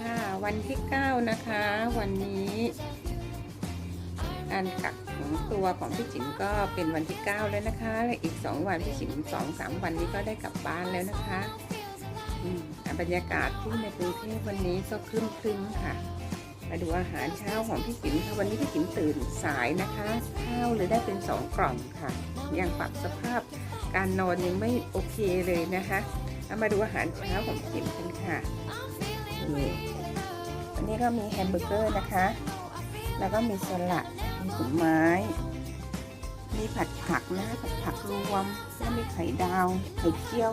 ค่ะวันที่ 9 นะคะ วันนี้การกักของตัวของพี่จิ๋มก็เป็นวันที่ 9 แล้วนะคะและอีก 2 วันพี่จิ๋มสองสามวันนี้ก็ได้กลับบ้านแล้วนะคะอืมบรรยากาศที่ในกรุงเทพวันนี้ก็ครึ้มๆค่ะมาดูอาหารเช้าของพี่จิ๋มค่ะวันนี้พี่จิ๋มตื่นสายนะคะข้าวเลยได้เป็น2กล่องค่ะ ยังปรับสภาพการนอนยังไม่โอเคเลยนะคะมาดูอาหารเช้าของพี่จิ๋มกัน ค่ะนี่อันนี้ก็มีแฮมเบอร์เกอร์นะคะ แล้วก็มีสลัด มีผลไม้ มีผัดผักนะผัดผักรวม แล้วมีไข่ดาว ไข่เจียว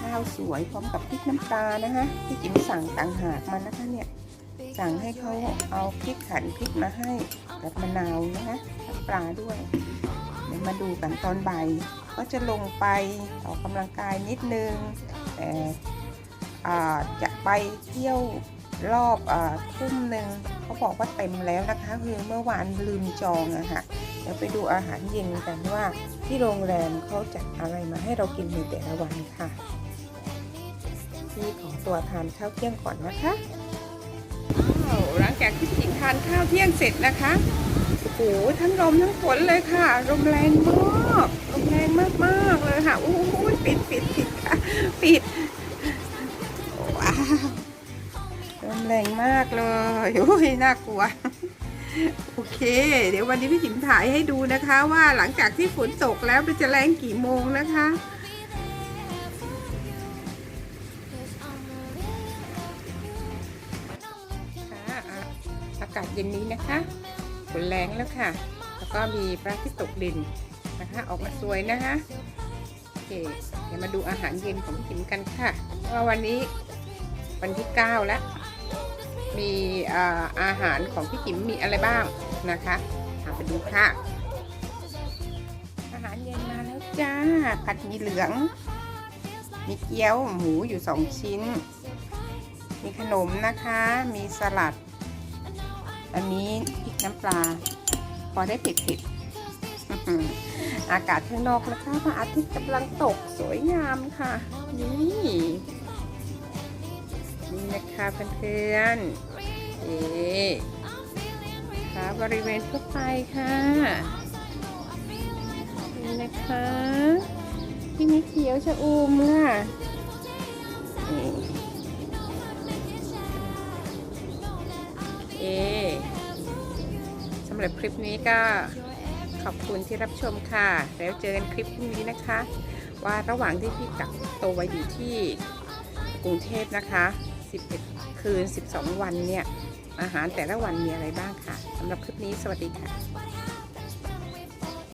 ข้าวสวยพร้อมกับพริกน้ำปลานะคะพี่จิ๋มสั่งต่างหากมานะคะเนี่ย สั่งให้เขาเอาพริกขันพริกมาให้กับมะนาวนะคะน้ำปลาด้วย เดี๋ยวมาดูกันตอนบ่ายก็จะลงไปออกกำลังกายนิดนึงแต่ จะไปเที่ยวรอบอทุ่มหนึ่งเขาบอกว่าเต็มแล้วนะคะ คือเมื่อวานลืมจองอะค่ะเดี๋ยวไปดูอาหารเย็นกันว่าที่โรงแรมเขาจัดอะไรมาให้เรากินในแต่ละวันค่ะที่ของตัวทานข้าวเที่ยงก่อนนะคะหลังจากที่พี่หญิงทานข้าวเที่ยงเสร็จนะคะโอ้โหทั้งลมทั้งฝนเลยค่ะลมแรงมากลมแรงมากๆเลยค่ะโอ้โหปิดปิดปิดปิดากเลยโอ้ยน่ากลัว โอเค เดี๋ยววันนี้พี่จิ๋มถ่ายให้ดูนะคะ ว่าหลังจากที่ฝนตกแล้วมันจะแรงกี่โมงนะคะอากาศเย็นนี้นะคะฝนแรงแล้วค่ะ แล้วก็มีพระอาทิตย์ตกดินนะคะ ออกมาสวยนะคะโอเคเดี๋ยวมาดูอาหารเย็นของพี่จิ๋มกันค่ะว่าวันนี้วันที่9แล้ว มีอาหารของพี่จิมมีอะไรบ้างนะคะเอาไปดูค่ะ อาหารเย็นมาแล้วจ้า ผัดหมีเหลือง มีเกี๊ยวหมูอยู่สองชิ้น มีขนมนะคะ มีสลัด อันนี้พริกน้ำปลา พอได้เผ็ดๆอากาศข้างนอกนะคะพระอาทิตย์กำลังตกสวยงามค่ะ นี่ นี่นะคะเพื่อนๆเอ๊ค่ะบริเวณทั่วไปค่ะนี่นะคะที่มีเขียวชะอุ่มค่ะเอสำหรับคลิปนี้ก็ขอบคุณที่รับชมค่ะ แล้วเจอกันคลิปพรุ่งนี้นะคะ ว่าระหว่างที่พี่กักตัวอยู่ที่กรุงเทพนะคะ 11 คืน 12 วันเนี่ย อาหารแต่ละวันมีอะไรบ้างค่ะสำหรับคลิปนี้สวัสดีค่ะ